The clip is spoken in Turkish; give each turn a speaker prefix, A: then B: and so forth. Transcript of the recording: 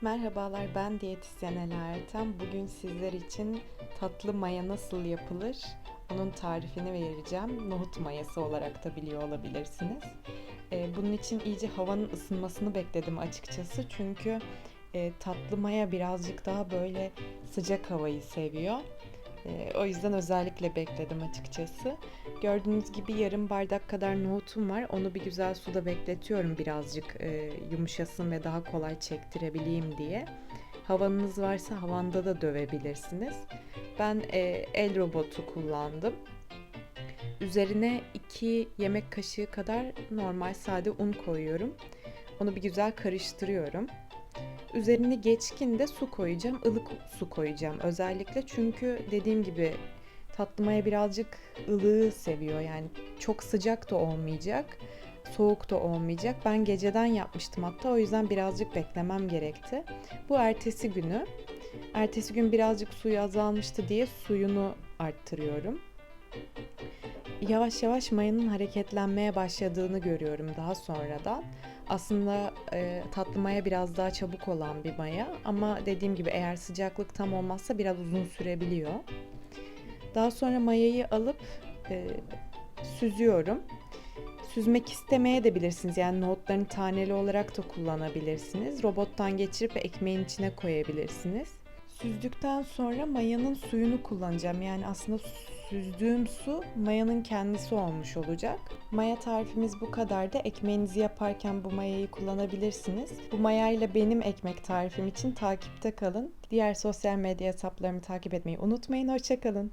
A: Merhabalar ben diyetisyen Ela Ertem. Bugün sizler için tatlı maya nasıl yapılır onun tarifini vereceğim. Nohut mayası olarak da biliyor olabilirsiniz. Ee, bunun için iyice havanın ısınmasını bekledim açıkçası. Çünkü e, tatlı maya birazcık daha böyle sıcak havayı seviyor. Ee, o yüzden özellikle bekledim açıkçası. Gördüğünüz gibi yarım bardak kadar nohutum var. Onu bir güzel suda bekletiyorum birazcık e, yumuşasın ve daha kolay çektirebileyim diye. Havanınız varsa havanda da dövebilirsiniz. Ben e, el robotu kullandım. Üzerine 2 yemek kaşığı kadar normal sade un koyuyorum. Onu bir güzel karıştırıyorum. Üzerine geçkin de su koyacağım. ılık su koyacağım özellikle. Çünkü dediğim gibi tatlımaya birazcık ılığı seviyor. Yani çok sıcak da olmayacak. Soğuk da olmayacak. Ben geceden yapmıştım hatta o yüzden birazcık beklemem gerekti. Bu ertesi günü. Ertesi gün birazcık suyu azalmıştı diye suyunu arttırıyorum. Yavaş yavaş mayanın hareketlenmeye başladığını görüyorum daha sonradan. Aslında e, tatlı maya biraz daha çabuk olan bir maya ama dediğim gibi eğer sıcaklık tam olmazsa biraz uzun sürebiliyor. Daha sonra mayayı alıp e, süzüyorum. Süzmek istemeye de bilirsiniz. Yani nohutlarını taneli olarak da kullanabilirsiniz. Robottan geçirip ekmeğin içine koyabilirsiniz. Süzdükten sonra mayanın suyunu kullanacağım. Yani aslında süzdüğüm su mayanın kendisi olmuş olacak. Maya tarifimiz bu kadar da ekmeğinizi yaparken bu mayayı kullanabilirsiniz. Bu mayayla benim ekmek tarifim için takipte kalın. Diğer sosyal medya hesaplarımı takip etmeyi unutmayın. Hoşçakalın.